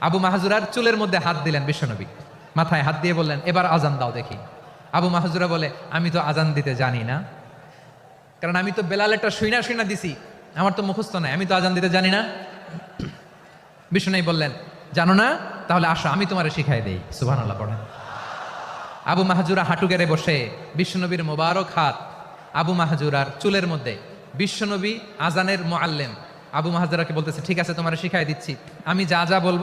আবু মাহাজুরার চুলের মধ্যে হাত দিলেন বিশ্বনবী। মাথায় হাত দিয়ে বললেন, এবার আজান দাও দেখি। আবু মাহাজুরা বলে, আমি তো আজান দিতে জানি না। কারণ আমি তো বেলালেরটা শুইনা শুইনা দিছি। আমার তো মুখস্থ নাই, আমি তো আজান দিতে জানি না। বিষ্ণু বললেন, জানো না? তাহলে আসো, আমি তোমারে শিখাই দেই। সুবহান আল্লাহ পড়েন। আবু মাহাজুরা হাঁটু গেড়ে বসে বিশ্বনবীর মোবারক হাত আবু মাহাজুরার চুলের মধ্যে। বিশ্বনবী আজানের মোয়াল্লেম আবু মাহাজুরাকে বলতেছে, ঠিক আছে, তোমার শিখাই দিচ্ছি। আমি যা যা বলব